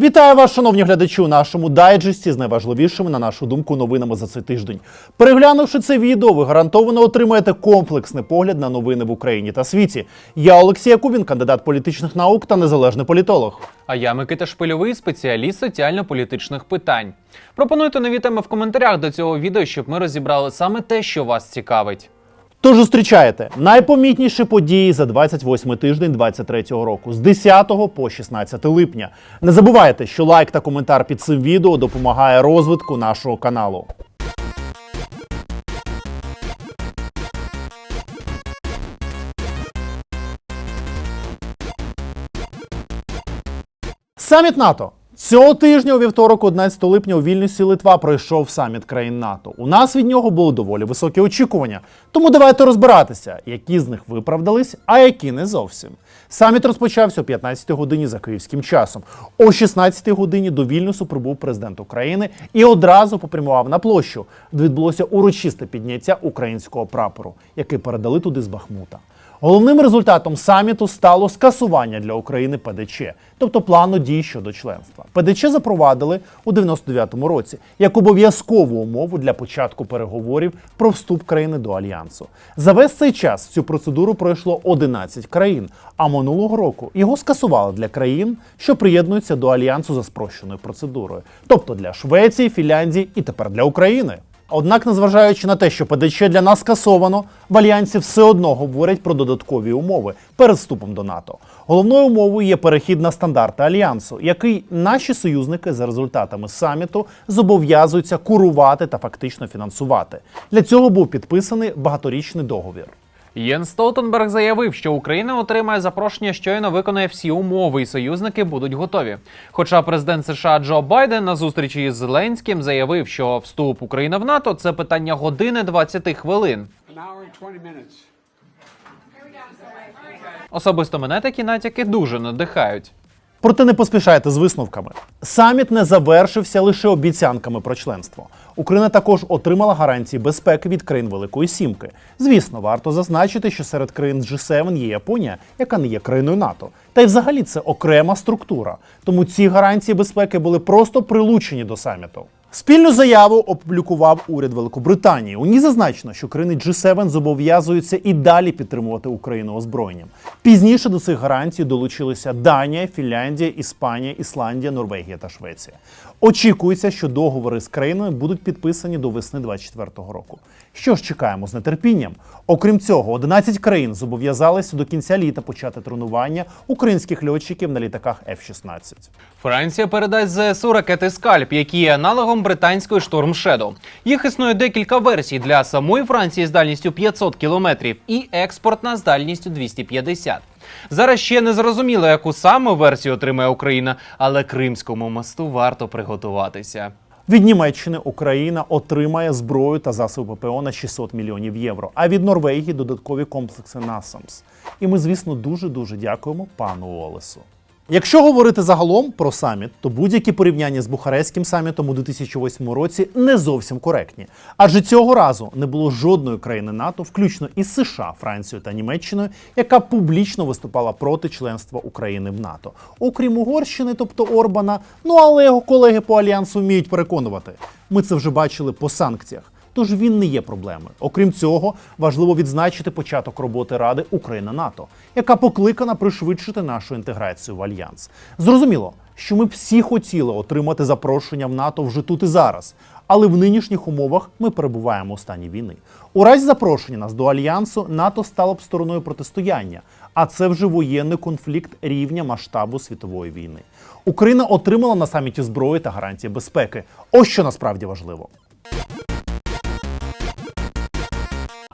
Вітаю вас, шановні глядачі, у нашому дайджесті з найважливішими, на нашу думку, новинами за цей тиждень. Переглянувши це відео, ви гарантовано отримаєте комплексний погляд на новини в Україні та світі. Я Олексій Якубін, кандидат політичних наук та незалежний політолог. А я Микита Шпильовий, спеціаліст соціально-політичних питань. Пропонуйте нові теми в коментарях до цього відео, щоб ми розібрали саме те, що вас цікавить. Тож зустрічаєте найпомітніші події за 28 тиждень 23-го року з 10 по 16 липня. Не забувайте, що лайк та коментар під цим відео допомагає розвитку нашого каналу. Саміт НАТО. Цього тижня у вівторок, 11 липня, у Вільнюсі Литва пройшов саміт країн НАТО. У нас від нього були доволі високі очікування. Тому давайте розбиратися, які з них виправдались, а які не зовсім. Саміт розпочався о 15 годині за київським часом. О 16 годині до Вільнюсу прибув президент України і одразу попрямував на площу, відбулося урочисте підняття українського прапору, який передали туди з Бахмута. Головним результатом саміту стало скасування для України ПДЧ, тобто плану дій щодо членства. ПДЧ запровадили у 99-му році як обов'язкову умову для початку переговорів про вступ країни до альянсу. За весь цей час цю процедуру пройшло 11 країн, а минулого року його скасували для країн, що приєднуються до альянсу за спрощеною процедурою, тобто для Швеції, Фінляндії і тепер для України. Однак, незважаючи на те, що ПДЧ для нас скасовано, в альянсі все одно говорять про додаткові умови перед вступом до НАТО. Головною умовою є перехід на стандарти альянсу, який наші союзники за результатами саміту зобов'язуються курувати та фактично фінансувати. Для цього був підписаний багаторічний договір. Єн Столтенберг заявив, що Україна отримає запрошення, щойно виконає всі умови, і союзники будуть готові. Хоча президент США Джо Байден на зустрічі із Зеленським заявив, що вступ України в НАТО це питання години 20 хвилин. An hour and 20 minutes. Особисто мене такі натяки дуже надихають. Проте не поспішайте з висновками. Саміт не завершився лише обіцянками про членство. Україна також отримала гарантії безпеки від країн Великої Сімки. Звісно, варто зазначити, що серед країн G7 є Японія, яка не є країною НАТО. Та й взагалі це окрема структура. Тому ці гарантії безпеки були просто прилучені до саміту. Спільну заяву опублікував уряд Великобританії. У ній зазначено, що країни G7 зобов'язуються і далі підтримувати Україну озброєнням. Пізніше до цих гарантій долучилися Данія, Фінляндія, Іспанія, Ісландія, Норвегія та Швеція. Очікується, що договори з країнами будуть підписані до весни 2024 року. Що ж чекаємо з нетерпінням? Окрім цього, 11 країн зобов'язалися до кінця літа почати тренування українських льотчиків на літаках F-16. Франція передасть ЗСУ ракети Скальп, які є аналогом британської Storm Shadow. Їх існує декілька версій для самої Франції з дальністю 500 кілометрів і експортна з дальністю 250. Зараз ще не зрозуміло, яку саме версію отримає Україна, але Кримському мосту варто приготуватися. Від Німеччини Україна отримає зброю та засоби ППО на 600 мільйонів євро. А від Норвегії додаткові комплекси NASAMS. І ми, звісно, дуже дуже дякуємо пану Олесу. Якщо говорити загалом про саміт, то будь-які порівняння з Бухарестським самітом у 2008 році не зовсім коректні. Адже цього разу не було жодної країни НАТО, включно із США, Францією та Німеччиною, яка публічно виступала проти членства України в НАТО, окрім Угорщини, тобто Орбана. Ну але його колеги по альянсу вміють переконувати. Ми це вже бачили по санкціях. Тож він не є проблемою. Окрім цього, важливо відзначити початок роботи Ради Україна НАТО, яка покликана пришвидшити нашу інтеграцію в альянс. Зрозуміло, що ми всі хотіли отримати запрошення в НАТО вже тут і зараз. Але в нинішніх умовах ми перебуваємо у стані війни. У разі запрошення нас до альянсу НАТО стало б стороною протистояння, а це вже воєнний конфлікт рівня масштабу світової війни. Україна отримала на саміті зброї та гарантії безпеки. Ось що насправді важливо.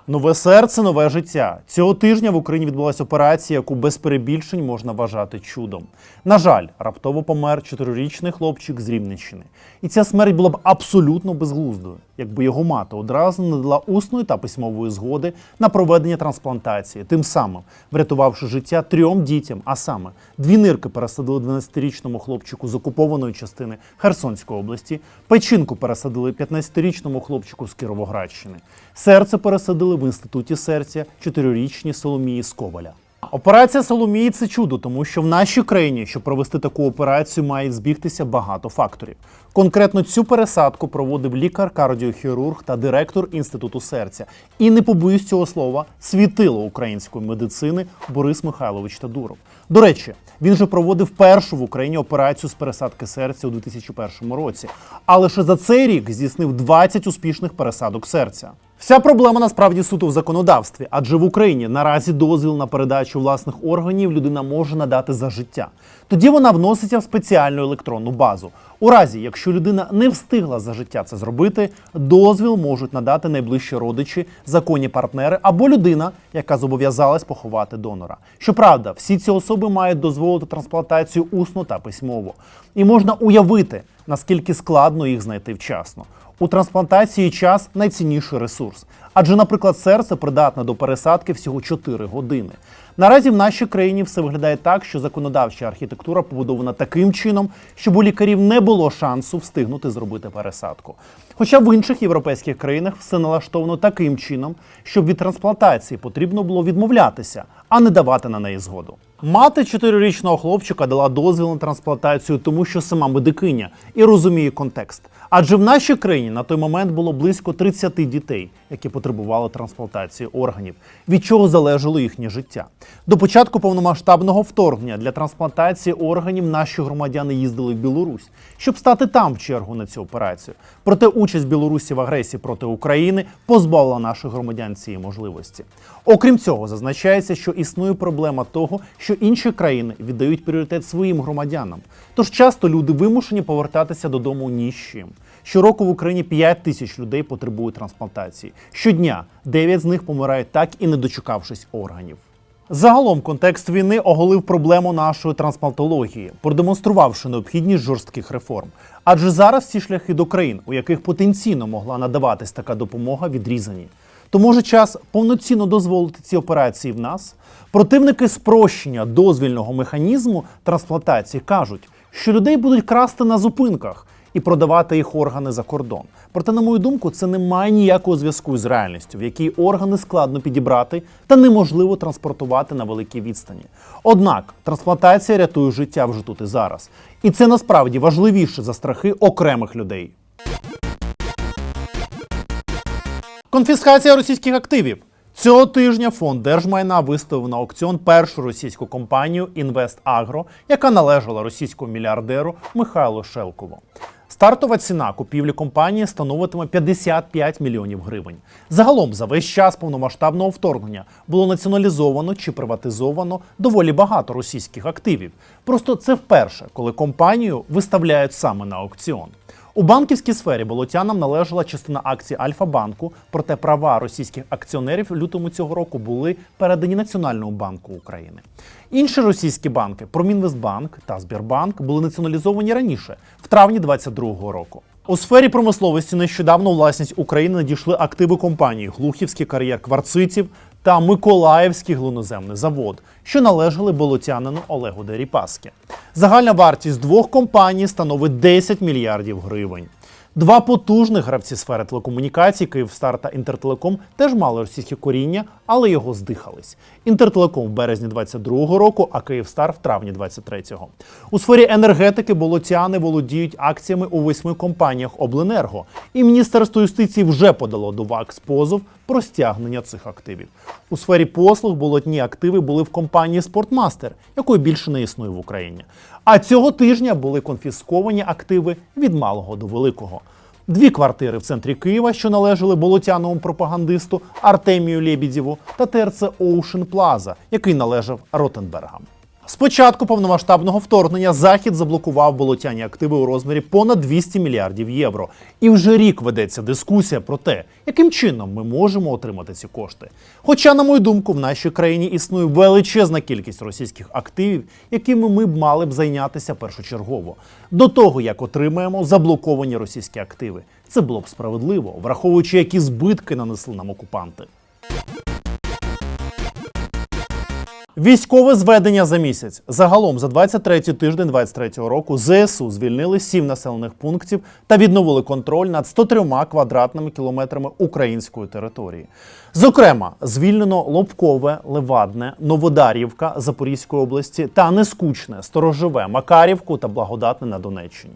Нове серце, нове життя. Цього тижня в Україні відбулася операція, яку без перебільшень можна вважати чудом. На жаль, раптово помер чотирирічний хлопчик з Рівненщини. І ця смерть була б абсолютно безглуздою, якби його мати одразу не дала усної та письмової згоди на проведення трансплантації, тим самим врятувавши життя трьом дітям. А саме дві нирки пересадили 12-річному хлопчику з окупованої частини Херсонської області, печінку пересадили 15-річному хлопчику з Кіровоградщини, серце пересадили в інституті серця чотирирічній Соломії з Коваля. Операція Соломії це чудо, тому що в нашій країні, щоб провести таку операцію, має збігтися багато факторів. Конкретно цю пересадку проводив лікар-кардіохірург та директор інституту серця. І не побоюсь цього слова, світило української медицини Борис Михайлович Тадуров. До речі, він же проводив першу в Україні операцію з пересадки серця у 2001 році. А лише за цей рік здійснив 20 успішних пересадок серця. Вся проблема насправді суто в законодавстві, адже в Україні наразі дозвіл на передачу власних органів людина може надати за життя. Тоді вона вноситься в спеціальну електронну базу. У разі, якщо людина не встигла за життя це зробити, дозвіл можуть надати найближчі родичі, законні партнери або людина, яка зобов'язалась поховати донора. Щоправда, всі ці особи мають дозволити трансплантацію усно та письмово. І можна уявити, наскільки складно їх знайти вчасно. У трансплантації час найцінніший ресурс, адже, наприклад, серце придатне до пересадки всього 4 години. Наразі в нашій країні все виглядає так, що законодавча архітектура побудована таким чином, щоб у лікарів не було шансу встигнути зробити пересадку. Хоча в інших європейських країнах все налаштовано таким чином, щоб від трансплантації потрібно було відмовлятися, а не давати на неї згоду. Мати чотирирічного хлопчика дала дозвіл на трансплантацію, тому що сама медикиня і розуміє контекст. Адже в нашій країні на той момент було близько 30 дітей, які потребували трансплантації органів, від чого залежало їхнє життя. До початку повномасштабного вторгнення для трансплантації органів наші громадяни їздили в Білорусь, щоб стати там в чергу на цю операцію. Проте участь Білорусі в агресії проти України позбавила наших громадян цієї можливості. Окрім цього, зазначається, що існує проблема того, що інші країни віддають пріоритет своїм громадянам. Тож часто люди вимушені повертатися додому ні. Щороку в Україні 5 тисяч людей потребують трансплантації. Щодня 9 з них помирають так і не дочекавшись органів. Загалом контекст війни оголив проблему нашої трансплантології, продемонструвавши необхідність жорстких реформ. Адже зараз ці шляхи до країн, у яких потенційно могла надаватись така допомога, відрізані. То може час повноцінно дозволити ці операції в нас? Противники спрощення дозвільного механізму трансплантації кажуть, що людей будуть красти на зупинках і продавати їх органи за кордон. Проте, на мою думку, це не має ніякого зв'язку з реальністю, в якій органи складно підібрати та неможливо транспортувати на великій відстані. Однак трансплантація рятує життя вже тут і зараз. І це насправді важливіше за страхи окремих людей. Конфіскація російських активів. Цього тижня фонд держмайна виставив на аукціон першу російську компанію «Інвестагро», яка належала російському мільярдеру Михайлу Шелкову. Стартова ціна купівлі компанії становитиме 55 мільйонів гривень. Загалом за весь час повномасштабного вторгнення було націоналізовано чи приватизовано доволі багато російських активів. Просто це вперше, коли компанію виставляють саме на аукціон. У банківській сфері болотянам належала частина акцій Альфа-банку, проте права російських акціонерів в лютому цього року були передані Національному банку України. Інші російські банки Промінвестбанк та Збірбанк були націоналізовані раніше, в травні 2022 року. У сфері промисловості нещодавно власність України надійшли активи компанії Глухівський кар'єр кварцитів та Миколаївський глиноземний завод, що належали болотянину Олегу Деріпаски. Загальна вартість двох компаній становить 10 мільярдів гривень. Два потужних гравці сфери телекомунікацій Київстар та Інтертелеком теж мали російське коріння, але його здихались. Інтертелеком в березні 22-го року, а Київстар в травні 23-го. У сфері енергетики болотяни володіють акціями у восьми компаніях Обленерго, і Міністерство юстиції вже подало до ВАКС позов про стягнення цих активів. У сфері послуг болотні активи були в компанії Спортмастер, якої більше не існує в Україні. А цього тижня були конфісковані активи від малого до великого. Дві квартири в центрі Києва, що належали болотяновому пропагандисту Артемію Лєбідєву, та ТРЦ Оушен Плаза, який належав Ротенбергам. З початку повномасштабного вторгнення Захід заблокував болотяні активи у розмірі понад 200 мільярдів євро. І вже рік ведеться дискусія про те, яким чином ми можемо отримати ці кошти. Хоча, на мою думку, в нашій країні існує величезна кількість російських активів, якими ми б мали б зайнятися першочергово. До того як отримаємо заблоковані російські активи. Це було б справедливо, враховуючи, які збитки нанесли нам окупанти. Військове зведення за місяць. Загалом за 23 тиждень 23 року ЗСУ звільнили 7 населених пунктів та відновили контроль над 103 квадратними кілометрами української території. Зокрема, звільнено Лобкове, Левадне, Новодарівка Запорізької області та Нескучне, Сторожове, Макарівку та Благодатне на Донеччині.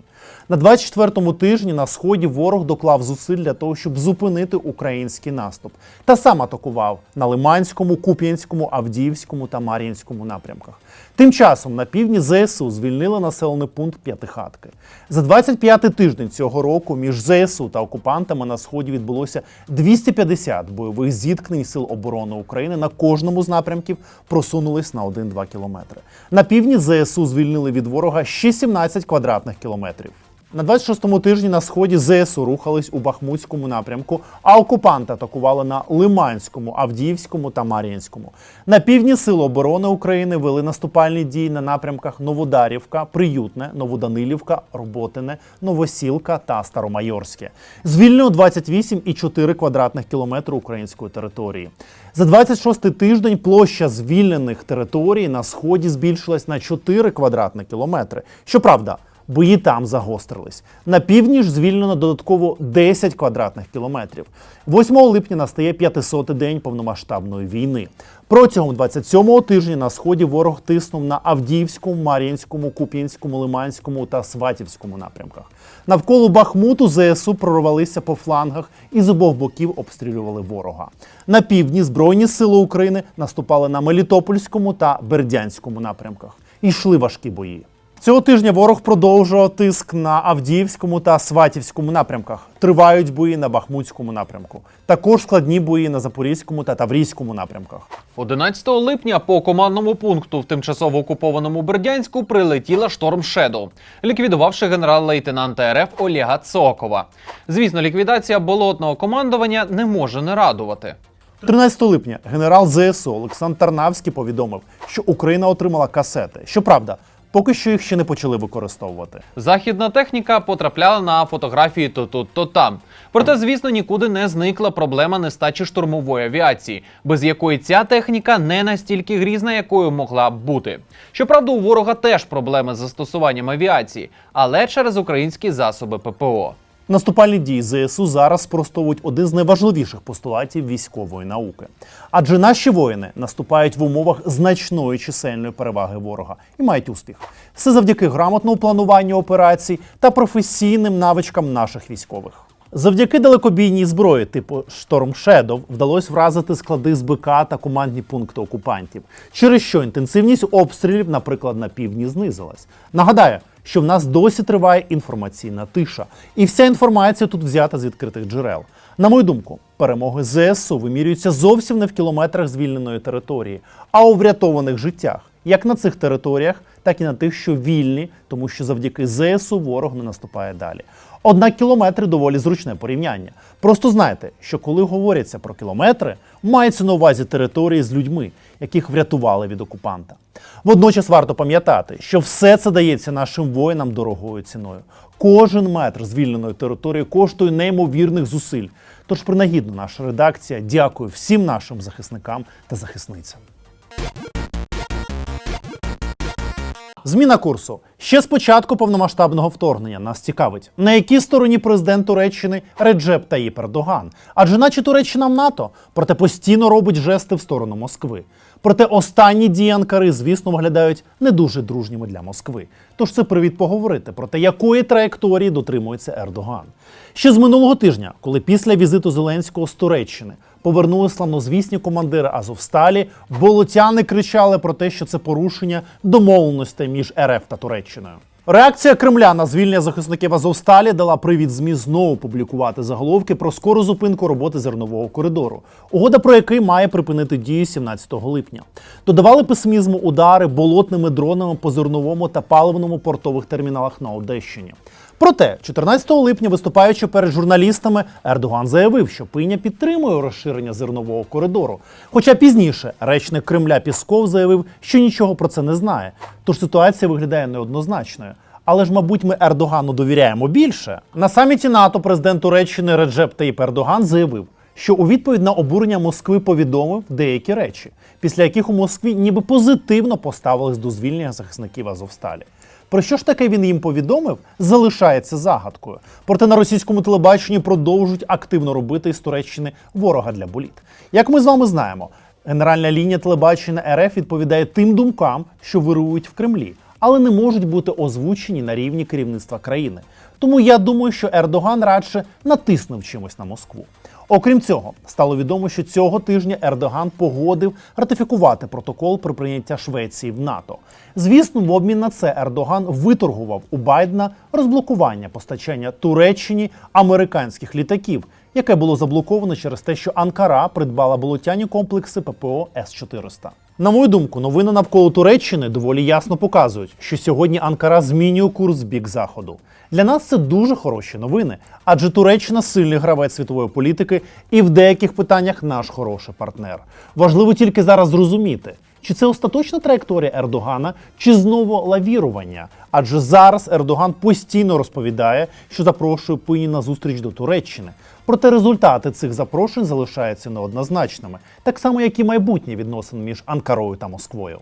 На 24-му тижні на сході ворог доклав зусиль для того, щоб зупинити український наступ, та сам атакував на Лиманському, Куп'янському, Авдіївському та Мар'їнському напрямках. Тим часом на півдні ЗСУ звільнили населений пункт П'ятихатки. За 25-й тиждень цього року між ЗСУ та окупантами на сході відбулося 250 бойових зіткнень сил оборони України на кожному з напрямків просунулись на 1-2 кілометри. На півдні ЗСУ звільнили від ворога ще 17 квадратних кілометрів. На 26-му тижні на сході ЗСУ рухались у Бахмутському напрямку, а окупанти атакували на Лиманському, Авдіївському та Мар'їнському. На півдні Сили оборони України вели наступальні дії на напрямках Новодарівка, Приютне, Новоданилівка, Роботине, Новосілка та Старомайорське. Звільнено 28,4 квадратних кілометри української території. За 26-й тиждень площа звільнених територій на сході збільшилась на 4 квадратні кілометри. Щоправда, Бої там загострились. На північ звільнено додатково 10 квадратних кілометрів. 8 липня настає 500-й день повномасштабної війни. Протягом 27-го тижня на сході ворог тиснув на Авдіївському, Мар'їнському, Куп'янському, Лиманському та Сватівському напрямках. Навколо Бахмуту ЗСУ прорвалися по флангах і з обох боків обстрілювали ворога. На півдні Збройні сили України наступали на Мелітопольському та Бердянському напрямках. І йшли важкі бої. Цього тижня ворог продовжував тиск на Авдіївському та Сватівському напрямках. Тривають бої на Бахмутському напрямку. Також складні бої на Запорізькому та Таврійському напрямках. 11 липня по командному пункту в тимчасово окупованому Бердянську прилетіла шторм Шедоу, ліквідувавши генерал-лейтенанта РФ Олега Цокова. Звісно, ліквідація болотного командування не може не радувати. 13 липня генерал ЗСУ Олександр Тарнавський повідомив, що Україна отримала касети. Щоправда, поки що їх ще не почали використовувати. Західна техніка потрапляла на фотографії то тут, то там. Проте, звісно, нікуди не зникла проблема нестачі штурмової авіації, без якої ця техніка не настільки грізна, якою могла б бути. Щоправда, у ворога теж проблеми з застосуванням авіації, але через українські засоби ППО. Наступальні дії ЗСУ зараз спростовують один з найважливіших постулатів військової науки. Адже наші воїни наступають в умовах значної чисельної переваги ворога і мають успіх. Все завдяки грамотному плануванню операцій та професійним навичкам наших військових. Завдяки далекобійній зброї типу Shadow вдалося вразити склади з БК та командні пункти окупантів, через що інтенсивність обстрілів, наприклад, на півдні знизилась. Нагадаю, що в нас досі триває інформаційна тиша, і вся інформація тут взята з відкритих джерел. На мою думку, перемоги ЗСУ вимірюються зовсім не в кілометрах звільненої території, а у врятованих життях, як на цих територіях, так і на тих, що вільні, тому що завдяки ЗСУ ворог не наступає далі. Однак кілометри доволі зручне порівняння. Просто знайте, що коли говоряться про кілометри, мається на увазі території з людьми, яких врятували від окупанта. Водночас варто пам'ятати, що все це дається нашим воїнам дорогою ціною. Кожен метр звільненої території коштує неймовірних зусиль. Тож принагідно наша редакція дякує всім нашим захисникам та захисницям. Зміна курсу ще з початку повномасштабного вторгнення нас цікавить, на якій стороні президент Туреччини Реджеп Таїп Ердоган. Адже наче Туреччина в НАТО, проте постійно робить жести в сторону Москви. Проте останні дії Анкари, звісно, виглядають не дуже дружніми для Москви. Тож це привід поговорити про те, якої траєкторії дотримується Ердоган. Ще з минулого тижня, коли після візиту Зеленського з Туреччини повернули славнозвісні командири Азовсталі, болотяни кричали про те, що це порушення домовленостей між РФ та Туреччиною. Реакція Кремля на звільнення захисників Азовсталі дала привід ЗМІ знову публікувати заголовки про скору зупинку роботи зернового коридору, угода про який має припинити дію 17 липня. Додавали песимізму удари болотними дронами по зерновому та паливному портових терміналах на Одещині. Проте, 14 липня, виступаючи перед журналістами, Ердоган заявив, що Пиня підтримує розширення зернового коридору. Хоча пізніше речник Кремля Пісков заявив, що нічого про це не знає. Тож ситуація виглядає неоднозначною. Але ж, мабуть, ми Ердогану довіряємо більше. На саміті НАТО президент Туреччини Реджеп Таїп Ердоган заявив, що у відповідь на обурення Москви повідомив деякі речі, після яких у Москві ніби позитивно поставились до звільнення захисників Азовсталі. Про що ж таке він їм повідомив, залишається загадкою. Проте на російському телебаченні продовжують активно робити із Туреччини ворога для боліт. Як ми з вами знаємо, генеральна лінія телебачення РФ відповідає тим думкам, що вирують в Кремлі, але не можуть бути озвучені на рівні керівництва країни. Тому я думаю, що Ердоган радше натиснув чимось на Москву. Окрім цього, стало відомо, що цього тижня Ердоган погодив ратифікувати протокол про прийняття Швеції в НАТО. Звісно, в обмін на це Ердоган виторгував у Байдена розблокування постачання Туреччині американських літаків, яке було заблоковано через те, що Анкара придбала болотяні комплекси ППО С-400. На мою думку, новини навколо Туреччини доволі ясно показують, що сьогодні Анкара змінює курс бік заходу. Для нас це дуже хороші новини, адже Туреччина сильний гравець світової політики і в деяких питаннях наш хороший партнер. Важливо тільки зараз зрозуміти, чи це остаточна траєкторія Ердогана, чи знову лавірування? Адже зараз Ердоган постійно розповідає, що запрошує Пині на зустріч до Туреччини. Проте результати цих запрошень залишаються неоднозначними, так само як і майбутнє відносин між Анкарою та Москвою.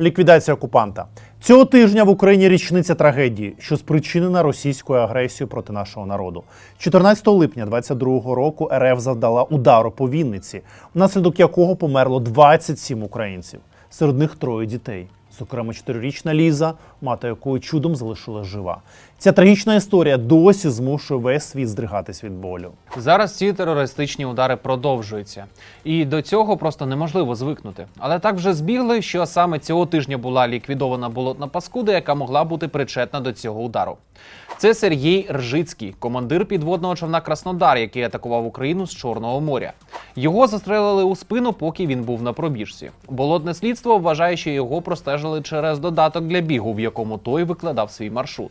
Ліквідація окупанта цього тижня в Україні річниця трагедії, що спричинена російською агресією проти нашого народу. 14 липня 22-го року РФ завдала удару по Вінниці, внаслідок якого померло 27 українців. Серед них троє дітей. Зокрема, чотирирічна Ліза, мати якої чудом залишилась жива. Ця трагічна історія досі змушує весь світ здригатись від болю. Зараз ці терористичні удари продовжуються, і до цього просто неможливо звикнути. Але так вже збігли, що саме цього тижня була ліквідована болотна паскуда, яка могла бути причетна до цього удару. Це Сергій Ржицький, командир підводного човна Краснодар, який атакував Україну з Чорного моря. Його застрелили у спину, поки він був на пробіжці. Болотне слідство вважає, що його простежили через додаток для бігу, в якому той викладав свій маршрут.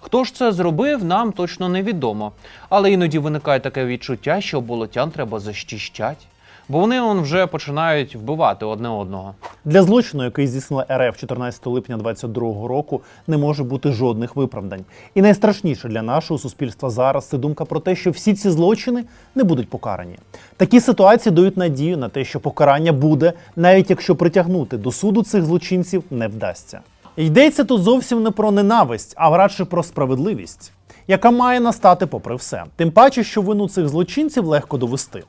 Хто ж це зробив, нам точно невідомо. Але іноді виникає таке відчуття, що болотян треба защищати, бо вони он вже починають вбивати одне одного. Для злочину, який здійснила РФ 14 липня 22 року, не може бути жодних виправдань. І найстрашніше для нашого суспільства зараз це думка про те, що всі ці злочини не будуть покарані. Такі ситуації дають надію на те, що покарання буде, навіть якщо притягнути до суду цих злочинців не вдасться. Йдеться тут зовсім не про ненависть, а радше про справедливість. Яка має настати попри все, тим паче, що вину цих злочинців легко довести.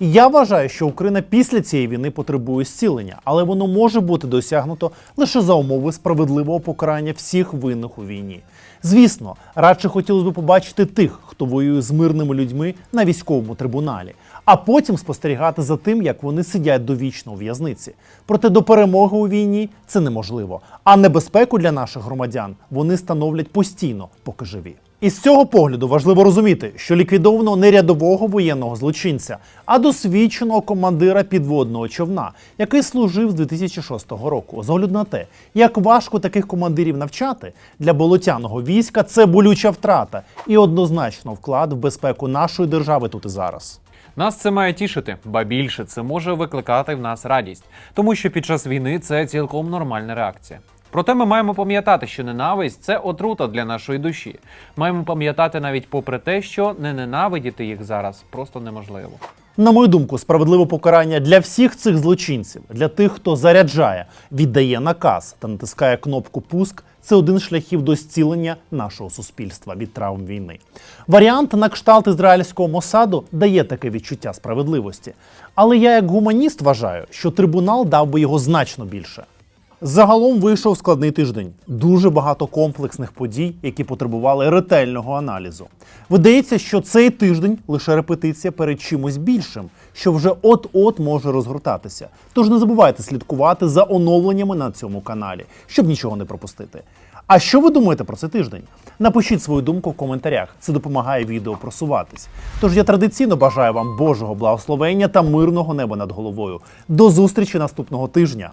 І я вважаю, що Україна після цієї війни потребує зцілення, але воно може бути досягнуто лише за умови справедливого покарання всіх винних у війні. Звісно, радше хотілося б побачити тих, хто воює з мирними людьми на військовому трибуналі, а потім спостерігати за тим, як вони сидять довічно у в'язниці. Проте до перемоги у війні це неможливо. А небезпеку для наших громадян вони становлять постійно, поки живі. І з цього погляду важливо розуміти, що ліквідовано не рядового воєнного злочинця, а досвідченого командира підводного човна, який служив з 2006 року. З огляду на те, як важко таких командирів навчати для болотяного війська, це болюча втрата і однозначно вклад в безпеку нашої держави тут і зараз. Нас це має тішити, ба більше це може викликати в нас радість, тому що під час війни це цілком нормальна реакція. Проте ми маємо пам'ятати, що ненависть це отрута для нашої душі. Маємо пам'ятати навіть попри те, що не ненавидіти їх зараз просто неможливо. На мою думку, справедливе покарання для всіх цих злочинців, для тих, хто заряджає, віддає наказ та натискає кнопку пуск. Це один з шляхів до зцілення нашого суспільства від травм війни. Варіант на кшталт ізраїльського Мосаду дає таке відчуття справедливості. Але я, як гуманіст, вважаю, що трибунал дав би його значно більше. Загалом вийшов складний тиждень. Дуже багато комплексних подій, які потребували ретельного аналізу. Видається, що цей тиждень лише репетиція перед чимось більшим, що вже от-от може розгортатися. Тож не забувайте слідкувати за оновленнями на цьому каналі, щоб нічого не пропустити. А що ви думаєте про цей тиждень? Напишіть свою думку в коментарях. Це допомагає відео просуватись. Тож я традиційно бажаю вам Божого благословення та мирного неба над головою. До зустрічі наступного тижня.